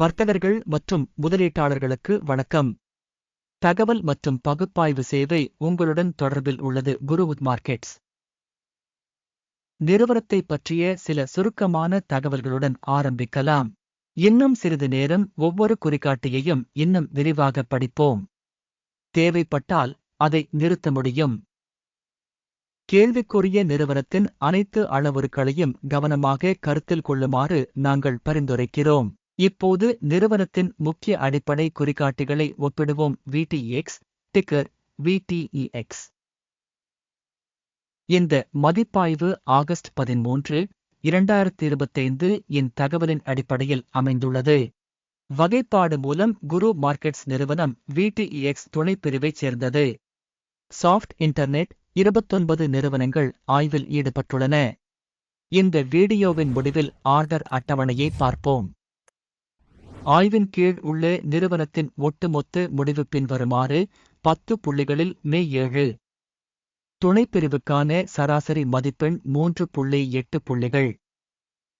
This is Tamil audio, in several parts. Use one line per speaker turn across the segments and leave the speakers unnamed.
வர்த்தகர்கள் மற்றும் முதலீட்டாளர்களுக்கு வணக்கம். தகவல் மற்றும் பகுப்பாய்வு சேவை உங்களுடன் தொடர்பில் உள்ளது குருவுத் மார்க்கெட்ஸ். நிறுவனத்தை பற்றிய சில சுருக்கமான தகவல்களுடன் ஆரம்பிக்கலாம். இன்னும் சிறிது நேரம் ஒவ்வொரு குறிகாட்டியையும் இன்னும் விரிவாக படிப்போம். தேவைப்பட்டால் அதை நிறுத்த முடியும். கேள்விக்குரிய நிறுவனத்தின் அனைத்து அளவுருக்களையும் கவனமாக கருத்தில் கொள்ளுமாறு நாங்கள் பரிந்துரைக்கிறோம். இப்போது நிறுவனத்தின் முக்கிய அடிப்படை குறிகாட்டிகளை ஒப்பிடுவோம். VTX டிக்கர் VTEX இந்த மதிப்பாய்வு ஆகஸ்ட் பதிமூன்று இரண்டாயிரத்தி இருபத்தைந்து இன் தகவலின் அடிப்படையில் அமைந்துள்ளது. வகைப்பாடு மூலம் குரு மார்க்கெட்ஸ் நிறுவனம் விடிஇஎக்ஸ் துணைப்பிரிவைச் சேர்ந்தது. சாஃப்ட் இன்டர்நெட் இருபத்தொன்பது நிறுவனங்கள் ஆய்வில் ஈடுபட்டுள்ளன. இந்த வீடியோவின் முடிவில் ஆர்டர் அட்டவணையை பார்ப்போம். ஆய்வின் கீழ் உள்ள நிறுவனத்தின் ஒட்டுமொத்த முடிவு பின்வருமாறு பத்து புள்ளிகளில் மே ஏழு. துணைப்பிரிவுக்கான சராசரி மதிப்பெண் மூன்று புள்ளி எட்டு புள்ளிகள்.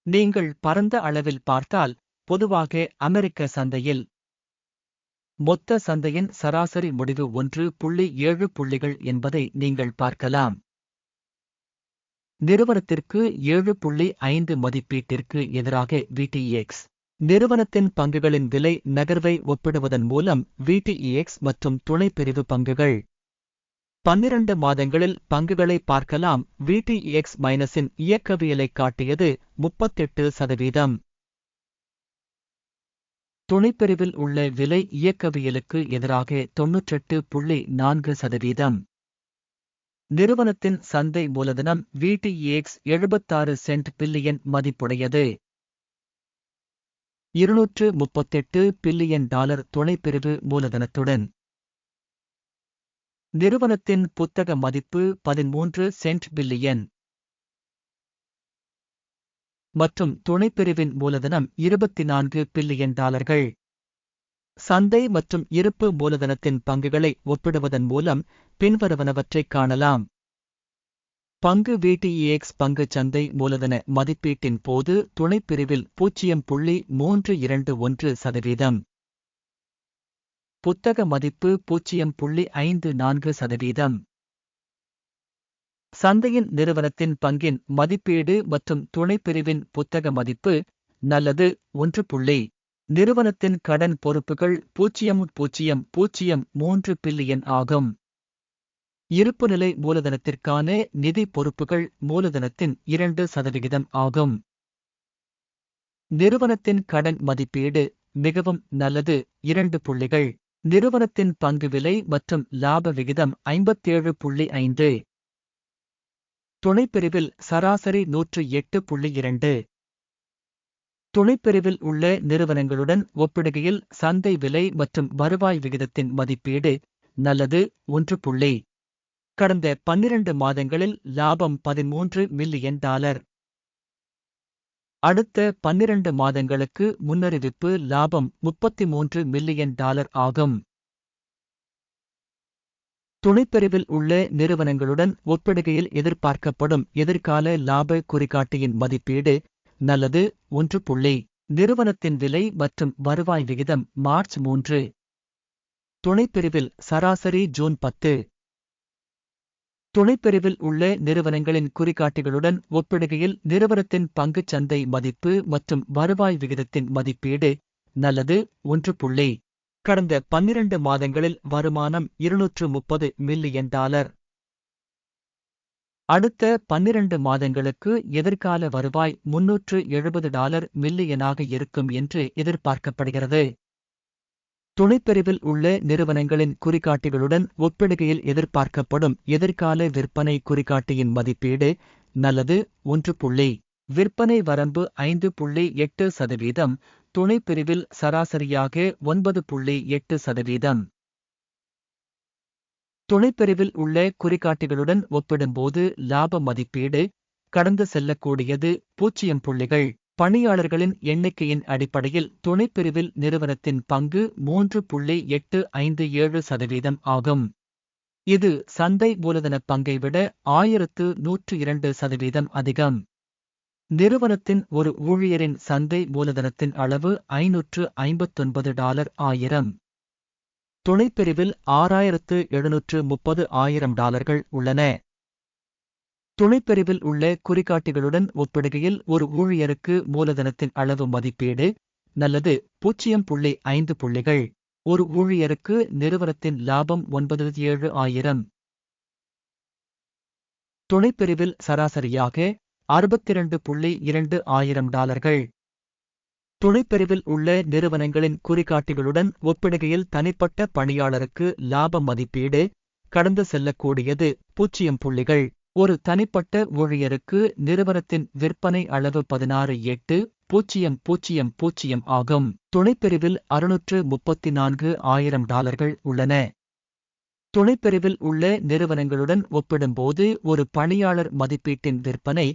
நீங்கள் பரந்த அளவில் பார்த்தால் பொதுவாக அமெரிக்க சந்தையில் மொத்த சந்தையின் சராசரி முடிவு ஒன்று புள்ளி ஏழு புள்ளிகள் என்பதை நீங்கள் பார்க்கலாம். நிறுவனத்திற்கு ஏழு புள்ளி ஐந்து மதிப்பீட்டிற்கு எதிராக விடிஎக்ஸ் நிறுவனத்தின் பங்குகளின் விலை நகர்வை ஒப்பிடுவதன் மூலம் விடிஇஎக்ஸ் மற்றும் துணைப்பிரிவு பங்குகள். பன்னிரண்டு மாதங்களில் பங்குகளை பார்க்கலாம். விடிஎக்ஸ் மைனஸின் இயக்கவியலை காட்டியது முப்பத்தெட்டு சதவீதம். துணைப்பிரிவில் உள்ள விலை இயக்கவியலுக்கு எதிராக தொன்னூற்றெட்டு புள்ளி நான்கு சதவீதம். நிறுவனத்தின் சந்தை மூலதனம் விடிஇஎக்ஸ் எழுபத்தாறு சென்ட் பில்லியன் மதிப்புடையது. இருநூற்று முப்பத்தெட்டு பில்லியன் டாலர் துணைப்பிரிவு மூலதனத்துடன். நிறுவனத்தின் புத்தக மதிப்பு பதிமூன்று சென்ட் பில்லியன். மற்றும் துணைப்பிரிவின் மூலதனம் இருபத்தி நான்கு பில்லியன் டாலர்கள். சந்தை மற்றும் இருப்பு மூலதனத்தின் பங்குகளை ஒப்பிடுவதன் மூலம் பின்வருவனவற்றைக் காணலாம். பங்கு விடிஎக்ஸ் பங்கு சந்தை மூலதன மதிப்பீட்டின் போது துணைப்பிரிவில் பூஜ்ஜியம் புள்ளி மூன்று இரண்டு ஒன்று சதவீதம். புத்தக மதிப்பு பூஜ்ஜியம் புள்ளி ஐந்து நான்கு சதவீதம். சந்தையின் நிறுவனத்தின் பங்கின் மதிப்பீடு மற்றும் துணைப்பிரிவின் புத்தக மதிப்பு நல்லது ஒன்று புள்ளி. நிறுவனத்தின் கடன் பொறுப்புகள் பூஜ்ஜியம் பூஜ்ஜியம் பூஜ்ஜியம் மூன்று பில்லியன் ஆகும். இருப்புநிலை மூலதனத்திற்கான நிதி பொறுப்புகள் மூலதனத்தின் இரண்டு சதவிகிதம் ஆகும். நிறுவனத்தின் கடன் மதிப்பீடு மிகவும் நல்லது. இரண்டு புள்ளிகள். நிறுவனத்தின் பங்கு விலை மற்றும் லாப விகிதம் ஐம்பத்தேழு புள்ளி ஐந்து. துணைப்பிரிவில் சராசரி நூற்று எட்டு புள்ளி இரண்டு. துணைப்பிரிவில் உள்ள நிறுவனங்களுடன் ஒப்பிடுகையில் சந்தை விலை மற்றும் வருவாய் விகிதத்தின் மதிப்பீடு நல்லது. ஒன்று புள்ளி கடந்த பன்னிரண்டு மாதங்களில் லாபம் பதிமூன்று மில்லியன் டாலர். அடுத்த பன்னிரண்டு மாதங்களுக்கு முன்னறிவிப்பு லாபம் முப்பத்தி மூன்று மில்லியன் டாலர் ஆகும். துணைப்பிரிவில் உள்ள நிறுவனங்களுடன் ஒப்பிடுகையில் எதிர்பார்க்கப்படும் எதிர்கால லாப குறிகாட்டியின் மதிப்பீடு நல்லது ஒன்று புள்ளி. நிறுவனத்தின் விலை மற்றும் வருவாய் விகிதம் மார்ச் மூன்று. துணைப்பிரிவில் சராசரி ஜூன் பத்து. துணைப்பிரிவில் உள்ள நிறுவனங்களின் குறிகாட்டிகளுடன் ஒப்பிடுகையில் நிறுவனத்தின் பங்குச் சந்தை மதிப்பு மற்றும் வருவாய் விகிதத்தின் மதிப்பீடு நல்லது ஒன்று புள்ளி. கடந்த பன்னிரண்டு மாதங்களில் வருமானம் இருநூற்று முப்பது மில்லியன் டாலர். அடுத்த பன்னிரண்டு மாதங்களுக்கு எதிர்கால வருவாய் முன்னூற்று எழுபது டாலர் மில்லியனாக இருக்கும் என்று எதிர்பார்க்கப்படுகிறது. துணைப்பிரிவில் உள்ள நிறுவனங்களின் குறிகாட்டிகளுடன் ஒப்பிடுகையில் எதிர்பார்க்கப்படும் எதிர்கால விற்பனை குறிகாட்டியின் மதிப்பீடு நல்லது ஒன்று புள்ளி. விற்பனை வரம்பு ஐந்து புள்ளி எட்டு சதவீதம். துணைப்பிரிவில் சராசரியாக ஒன்பது புள்ளி எட்டு சதவீதம். துணைப்பிரிவில் உள்ள குறிகாட்டிகளுடன் ஒப்பிடும்போது லாப மதிப்பீடு கடந்து செல்லக்கூடியது பூஜ்ஜியம் புள்ளிகள். பணியாளர்களின் எண்ணிக்கையின் அடிப்படையில் துணைப்பிரிவில் நிறுவனத்தின் பங்கு மூன்று புள்ளி எட்டு ஐந்து ஏழு சதவீதம் ஆகும். இது சந்தை மூலதன பங்கை விட ஆயிரத்து நூற்று இரண்டு சதவீதம் அதிகம். நிறுவனத்தின் ஒரு ஊழியரின் சந்தை மூலதனத்தின் அளவு ஐநூற்று ஐம்பத்தொன்பது டாலர் ஆயிரம். துணைப்பிரிவில் ஆறாயிரத்து எழுநூற்று முப்பது ஆயிரம் டாலர்கள் உள்ளன. துணைப்பிரிவில் உள்ள குறிகாட்டிகளுடன் ஒப்பிடுகையில் ஒரு ஊழியருக்கு மூலதனத்தின் அளவு மதிப்பீடு நல்லது பூஜ்ஜியம் புள்ளி ஐந்து புள்ளிகள். ஒரு ஊழியருக்கு நிறுவனத்தின் லாபம் ஒன்பது ஏழு ஆயிரம். துணைப்பிரிவில் சராசரியாக அறுபத்திரண்டு புள்ளி இரண்டு ஆயிரம் டாலர்கள். துணைப்பிரிவில் உள்ள நிறுவனங்களின் குறிகாட்டிகளுடன் ஒப்பிடுகையில் தனிப்பட்ட பணியாளருக்கு லாப மதிப்பீடு கடந்து செல்லக்கூடியது பூஜ்ஜியம் புள்ளிகள். ஒரு தனிப்பட்ட ஊழியருக்கு நிறுவனத்தின் விற்பனை அளவு பதினாறு எட்டு பூஜ்ஜியம் பூஜ்ஜியம் பூஜ்ஜியம் ஆகும். துணைப்பிரிவில் அறுநூற்று முப்பத்தி நான்கு ஆயிரம் டாலர்கள் உள்ளன. துணைப்பிரிவில் உள்ள நிறுவனங்களுடன் ஒப்பிடும்போது ஒரு பணியாளர் மதிப்பீட்டின் விற்பனை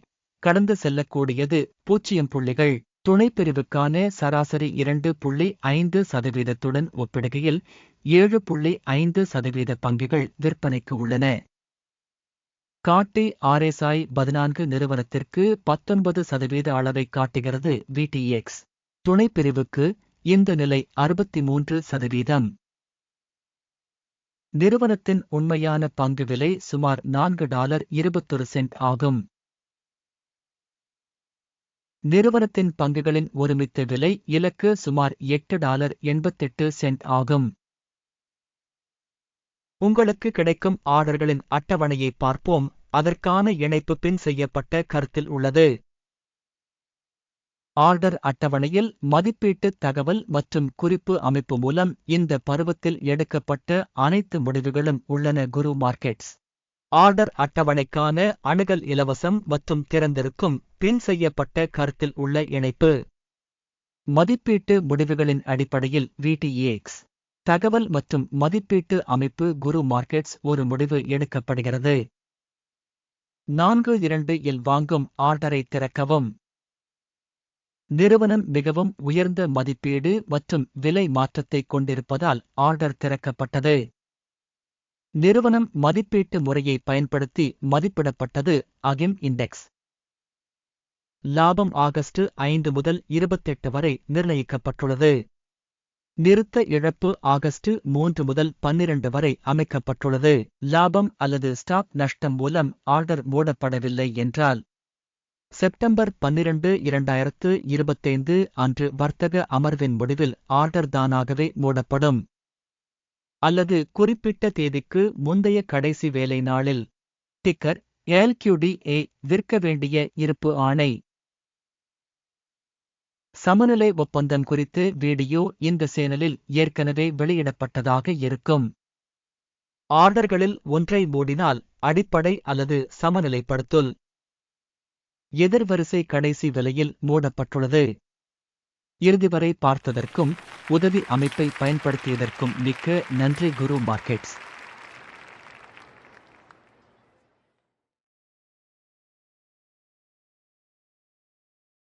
கடந்து செல்லக்கூடியது பூஜ்ஜியம் புள்ளிகள். துணைப்பிரிவுக்கான சராசரி இரண்டு புள்ளி ஐந்து சதவீதத்துடன் ஒப்பிடுகையில் ஏழு புள்ளி ஐந்து சதவீத பங்குகள் விற்பனைக்கு உள்ளன. காட்டி ஆர்எஸ்ஐ பதினான்கு நிறுவனத்திற்கு பத்தொன்பது சதவீத அளவை காட்டுகிறது விடிஎக்ஸ் துணைப்பிரிவுக்கு இந்த நிலை அறுபத்தி மூன்று சதவீதம். நிறுவனத்தின் உண்மையான பங்கு விலை சுமார் நான்கு டாலர் இருபத்தொரு சென்ட் ஆகும். நிறுவனத்தின் பங்குகளின் ஒருமித்த விலை இலக்கு சுமார் எட்டு டாலர் எண்பத்தெட்டு சென்ட் ஆகும். உங்களுக்கு கிடைக்கும் ஆர்டர்களின் அட்டவணையை பார்ப்போம். அதற்கான இணைப்பு பின் செய்யப்பட்ட கருத்தில் உள்ளது. ஆர்டர் அட்டவணையில் மதிப்பீட்டு தகவல் மற்றும் குறிப்பு அமைப்பு மூலம் இந்த பருவத்தில் எடுக்கப்பட்ட அனைத்து முடிவுகளும் உள்ளன. குரு மார்க்கெட்ஸ். ஆர்டர் அட்டவணைக்கான அணுகல் இலவசம் மற்றும் திறந்திருக்கும் பின் செய்யப்பட்ட கருத்தில் உள்ள இணைப்பு. மதிப்பீட்டு முடிவுகளின் அடிப்படையில் விடிஎக்ஸ் தகவல் மற்றும் மதிப்பீட்டு அமைப்பு குரு மார்க்கெட்ஸ் ஒரு முடிவு எடுக்கப்படுகிறது. நான்கு இரண்டு இல் வாங்கும் ஆர்டரை திறக்கவும். நிறுவனம் மிகவும் உயர்ந்த மதிப்பீடு மற்றும் விலை மாற்றத்தை கொண்டிருப்பதால் ஆர்டர் திறக்கப்பட்டது. நிறுவனம் மதிப்பீட்டு முறையை பயன்படுத்தி மதிப்பிடப்பட்டது அகிம் இண்டெக்ஸ். லாபம் ஆகஸ்ட் ஐந்து முதல் இருபத்தெட்டு வரை நிர்ணயிக்கப்பட்டுள்ளது. நிறுத்த இழப்பு ஆகஸ்ட் மூன்று முதல் பன்னிரண்டு வரை அமைக்கப்பட்டுள்ளது. லாபம் அல்லது ஸ்டாக் நஷ்டம் மூலம் ஆர்டர் மூடப்படவில்லை என்றால் செப்டம்பர் பன்னிரண்டு இரண்டாயிரத்து இருபத்தைந்து அன்று வர்த்தக அமர்வின் முடிவில் ஆர்டர் தானாகவே மூடப்படும். அல்லது குறிப்பிட்ட தேதிக்கு முந்தைய கடைசி வேலை நாளில் டிக்கர் எல்கியூடிஏ விற்க வேண்டிய இருப்பு ஆணை. சமநிலை ஒப்பந்தம் குறித்து வீடியோ இந்த சேனலில் ஏற்கனவே வெளியிடப்பட்டதாக இருக்கும். ஆர்டர்களில் ஒன்றை மூடினால் அடிப்படை அல்லது சமநிலைப்படுத்துல். எதிர்வரிசை கடைசி விலையில் மூடப்பட்டுள்ளது. இறுதி வரை பார்த்ததற்கும் உதவி அமைப்பை பயன்படுத்தியதற்கும் மிக்க நன்றி குரு மார்க்கெட்ஸ்.